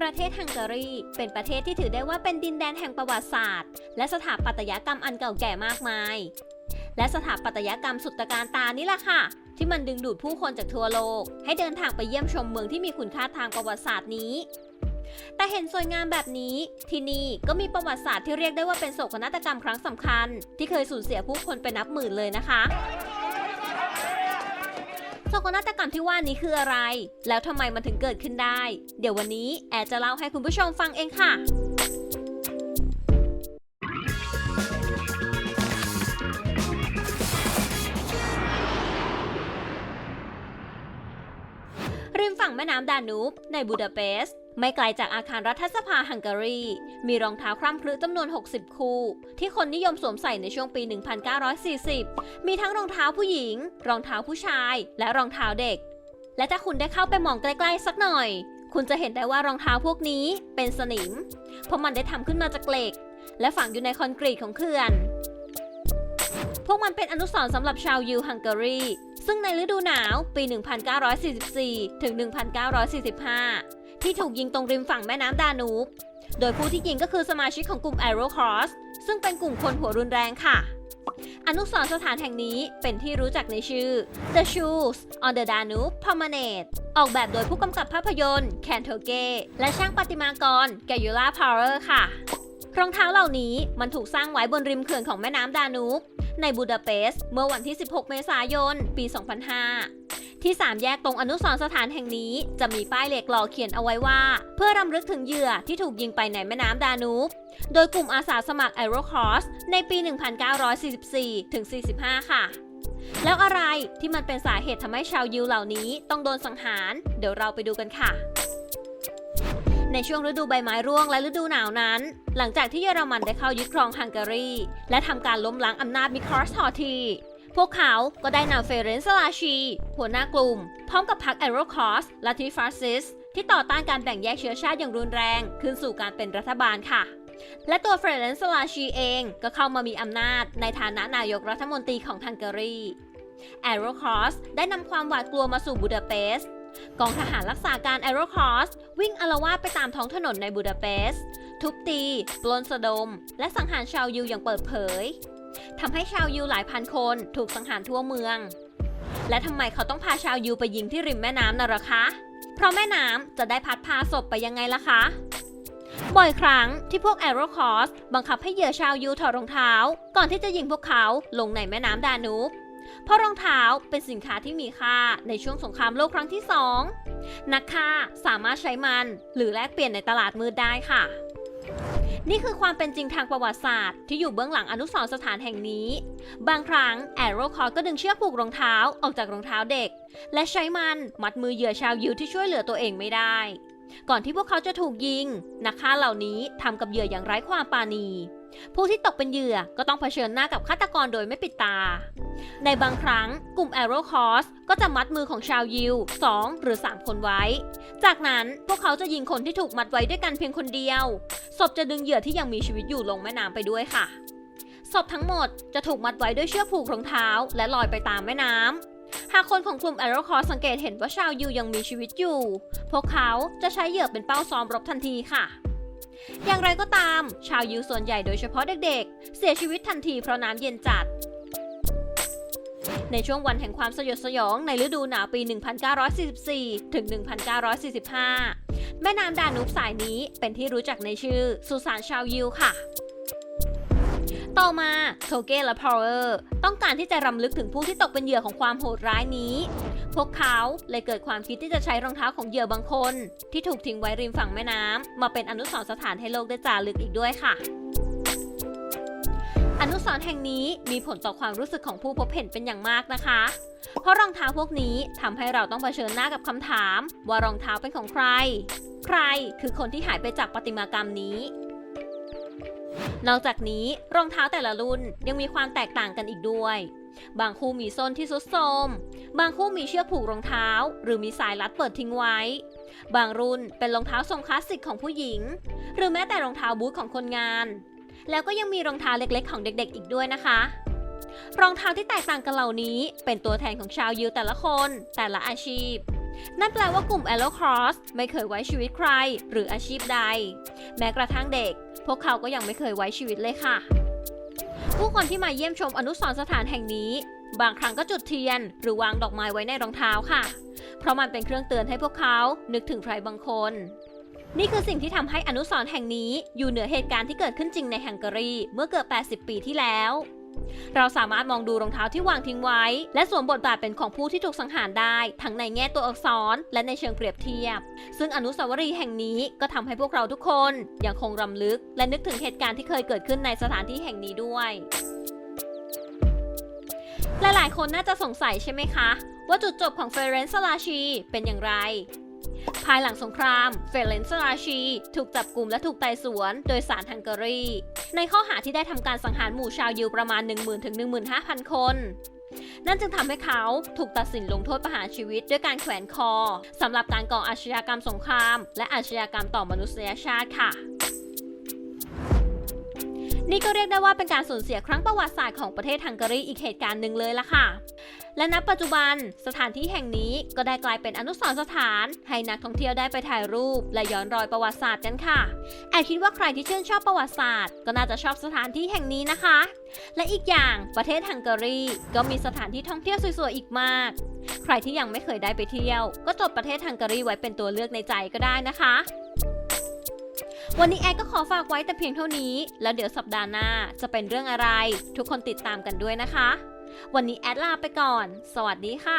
ประเทศฮังการี เป็นประเทศที่ถือได้ว่าเป็นดินแดนแห่งประวัติศาสตร์ และสถาปัตยกรรมอันเก่าแก่มากมาย และสถาปัตยกรรมสุดตะการตานี่แหละค่ะ ที่มันดึงดูดผู้คนจากทั่วโลก ให้เดินทางไปเยี่ยมชมเมืองที่มีคุณค่าทางประวัติศาสตร์นี้ แต่เห็นสวยงามแบบนี้ ที่นี่ก็มีประวัติศาสตร์ที่เรียกได้ว่าเป็นโศกนาฏกรรมครั้งสำคัญ ที่เคยสูญเสียผู้คนไปนับหมื่นเลยนะคะ โศกนาฏกรรมที่ว่านี้คืออะไร แล้วทำไมมันถึงเกิดขึ้นได้ เดี๋ยววันนี้แอร์จะเล่าให้คุณผู้ชมฟังเองค่ะริมฝั่งแม่น้ำดานูบในบูดาเปสต์ ไม่ไกลจากอาคารรัฐสภาฮังการี มีรองเท้าคร่ำครึจำนวน 60 คู่ ที่คนนิยมสวมใส่ในช่วงปี 1940 มีทั้งรองเท้าผู้หญิง รองเท้าผู้ชาย และรองเท้าเด็ก และถ้าคุณได้เข้าไปมองใกล้ๆสักหน่อย คุณจะเห็นได้ว่ารองเท้าพวกนี้เป็นสนิม เพราะมันได้ทำขึ้นมาจากเหล็ก และฝังอยู่ในคอนกรีตของเขื่อน พวกมันเป็นอนุสรณ์สำหรับชาวยิวฮังการี ซึ่งในฤดูหนาวปี 1944 ถึง 1945 ที่ถูกยิงตรงริมฝั่งแม่น้ำดานูบ โดยผู้ที่ยิงก็คือสมาชิกของกลุ่ม Aero Cross ซึ่งเป็นกลุ่มคนหัวรุนแรงค่ะ อนุสรสถานแห่งนี้เป็นที่รู้จักในชื่อ The Shoes on the Danube Promenade ออกแบบโดยผู้กำกับภาพยนตร์แคนโทเกและช่างประติมากรแกยูล่าพาวเวอร์ค่ะ รองเท้าเหล่านี้มันถูกสร้างไว้บนริมเขื่อนของแม่น้ำดานูบในบูดาเปสต์เมื่อวันที่ 16 เมษายน ปี 2005 ที่ 3 แยกตรงอนุสรสถานแห่งนี้จะมีป้ายเหล็กหล่อเขียนเอาไว้ว่า เพื่อรำลึกถึงเหยื่อที่ถูกยิงไปในแม่น้ำดานูบ โดยกลุ่มอาสาสมัคร Aero Cross ในปี 1944ถึง45 ค่ะ แล้วอะไรที่มันเป็นสาเหตุทำให้ชาวยิวเหล่านี้ต้องโดนสังหาร เดี๋ยวเราไปดูกันค่ะในช่วงฤดูใบไม้ร่วงและฤดูหนาวนั้น หลังจากที่เยอรมันได้เข้ายึดครองฮังการี และทำการล้มล้างอำนาจมิคอร์สฮอที พวกเขาก็ได้นำเฟเรนซ์ลาชี หัวหน้ากลุ่ม พร้อมกับพรรคแอโรคอสและทีฟาสซิส ที่ต่อต้านการแบ่งแยกเชื้อชาติอย่างรุนแรง ขึ้นสู่การเป็นรัฐบาลค่ะ และตัวเฟรนซ์ลาชีเองก็เข้ามามีอำนาจในฐานะนายกรัฐมนตรีของฮังการีแอโรคอสได้นำความหวาดกลัวมาสู่บูดาเปสต์กองทหารรักษาการแอโรคอสวิ่งอลาวาสไปตามท้องถนนในบูดาเปสต์ทุบตี ปล้นสะดม และสังหารชาวยิวอย่างเปิดเผย ทำให้ชาวยิวหลายพันคนถูกสังหารทั่วเมือง และทำไมเขาต้องพาชาวยิวไปยิงที่ริมแม่น้ำน่ะหรอคะ เพราะแม่น้ำจะได้พัดพาศพไปยังไงล่ะคะ บ่อยครั้งที่พวกแอโรคอสบังคับให้เหยื่อชาวยิวถอดรองเท้า ก่อนที่จะยิงพวกเขาลงในแม่น้ำดานูบเพราะรองเท้าเป็นสินค้าที่มีค่าในช่วงสงครามโลกครั้งที่ 2 นักฆ่าสามารถใช้มันหรือแลกเปลี่ยนในตลาดมืดได้ค่ะ นี่คือความเป็นจริงทางประวัติศาสตร์ที่อยู่เบื้องหลังอนุสรณ์สถานแห่งนี้ บางครั้งแอโรคอร์ก็ดึงเชือกผูกรองเท้าออกจากรองเท้าเด็ก และใช้มันมัดมือเหยื่อชาวยิวที่ช่วยเหลือตัวเองไม่ได้ ก่อนที่พวกเขาจะถูกยิง นักฆ่าเหล่านี้ทำกับเหยื่ออย่างไร้ความปราณี ผู้ที่ตกเป็นเหยื่อก็ต้องเผชิญหน้ากับฆาตกรโดยไม่ปิดตา ในบางครั้งกลุ่ม a e r o c o s ก็จะมัดมือของชาวยิว 2 หรือ 3 คนไว้ จากนั้นพวกเขาจะยิงคนที่ถูกมัดไว้ด้วยกันเพียงคนเดียว ศพจะดึงเหยื่อที่ยังมีชีวิตอยู่ลงแม่น้ำไปด้วยค่ะศพทั้งหมดจะถูกมัดไว้ด้วยเชือกผูกรองเท้า และลอยไปตามแม่น้ำ หากคนของกลุ่ม a e r o c o s สังเกตเห็นว่าชาวยิวยังมีชีวิตอยู่ พวกเขาจะใช้เหยื่อเป็นเป้าซ้อมรบทันทีค่ะ อย่างไรก็ตาม ชาวยิวส่วนใหญ่โดยเฉพาะเด็กๆ เสียชีวิตทันทีเพราะน้ำเย็นจัด ในช่วงวันแห่งความสยดสยองในฤดูหนาวปี 1944 ถึง 1945 แม่น้ำดานูบสายนี้เป็นที่รู้จักในชื่อสุสานชาวยิวค่ะ ต่อมาโทเกและพาวเวอร์ต้องการที่จะรำลึกถึงผู้ที่ตกเป็นเหยื่อของความโหดร้ายนี้ พวกเขาเลยเกิดความคิดที่จะใช้รองเท้าของเหยื่อบางคน ที่ถูกทิ้งไว้ริมฝั่งแม่น้ำมาเป็นอนุสรณ์สถานให้โลกได้จารึกอีกด้วยค่ะอนุสรณ์แห่งนี้มีผลต่อความรู้สึกของผู้พบเห็นเป็นอย่างมากนะคะ เพราะรองเท้าพวกนี้ทำให้เราต้องเผชิญหน้ากับคำถาม ว่ารองเท้าเป็นของใคร ใครคือคนที่หายไปจากประติมากรรมนี้ นอกจากนี้รองเท้าแต่ละรุ่นยังมีความแตกต่างกันอีกด้วย บางคู่มีส้นที่สุดโทมบางคู่มีเชือกผูกรองเท้า หรือมีสายรัดเปิดทิ้งไว้ บางรุ่นเป็นรองเท้าทรงคลาสสิกของผู้หญิง หรือแม้แต่รองเท้าบูทของคนงาน แล้วก็ยังมีรองเท้าเล็กๆ ของเด็กๆ อีกด้วยนะคะ รองเท้าที่แตกต่างกันเหล่านี้ เป็นตัวแทนของชาวยิวแต่ละคน แต่ละอาชีพนั่นแปลว่ากลุ่ม a l l o Cross ไม่เคยไว้ชีวิตใคร หรืออาชีพใด แม้กระทั่งเด็ก พวกเขาก็ยังไม่เคยไว้ชีวิตเลยค่ะ ผู้คนที่มาเยี่ยมชมอนุสรณ์สถานแห่งนี้ บางครั้งก็จุดเทียน หรือวางดอกไม้ไว้ในรองเท้าค่ะ เพราะมันเป็นเครื่องเตือนให้พวกเขานึกถึงใครบางคน นี่คือสิ่งที่ทำให้อนุสรณ์แห่งนี้อยู่เหนือเหตุการณ์ที่เกิดขึ้นจริงในฮังการีเมื่อเกือบ 80 ปีที่แล้ว เราสามารถมองดูรองเท้าที่วางทิ้งไว้ และสวมบทบาทเป็นของผู้ที่ถูกสังหารได้ ทั้งในแง่ตัวอักษร และในเชิงเปรียบเทียบ ซึ่งอนุสาวรีย์แห่งนี้ก็ทำให้พวกเราทุกคนยังคงรำลึก และนึกถึงเหตุการณ์ที่เคยเกิดขึ้นในสถานที่แห่งนี้ด้วยหลายๆ คนน่าจะสงสัยใช่ไหมคะ ว่าจุดจบของเฟรนซ์ลาชีเป็นอย่างไร ภายหลังสงครามเฟรนซ์ราชี ถูกจับกลุ่มและถูกไต่สวนโดยศาลฮังการี ในข้อหาที่ได้ทำการสังหารหมู่ชาวยิวประมาณ 10,000ถึง15,000 คน นั่นจึงทำให้เขาถูกตัดสินลงโทษประหารชีวิตด้วยการแขวนคอสำหรับการก่ออาชญากรรมสงคราม และอาชญากรรมต่อมนุษยชาติค่ะ นี่ก็เรียกได้ว่าเป็นการสูญเสียครั้งประวัติศาสตร์ของประเทศฮังการีอีกเหตุการณ์หนึ่งเลยล่ะค่ะ และณปัจจุบันสถานที่แห่งนี้ก็ได้กลายเป็นอนุสรณ์สถาน ให้นักท่องเที่ยวได้ไปถ่ายรูป และย้อนรอยประวัติศาสตร์กันค่ะแอบคิดว่าใครที่ชื่นชอบประวัติศาสตร์ ก็น่าจะชอบสถานที่แห่งนี้นะคะ และอีกอย่างประเทศฮังการีก็มีสถานที่ท่องเที่ยวสวยๆอีกมาก ใครที่ยังไม่เคยได้ไปเที่ยว ก็จดประเทศฮังการีไว้เป็นตัวเลือกในใจก็ได้นะคะ วันนี้แอดก็ขอฝากไว้แต่เพียงเท่านี้ แล้วเดี๋ยวสัปดาห์หน้าจะเป็นเรื่องอะไร ทุกคนติดตามกันด้วยนะคะ วันนี้แอดลาไปก่อน สวัสดีค่ะ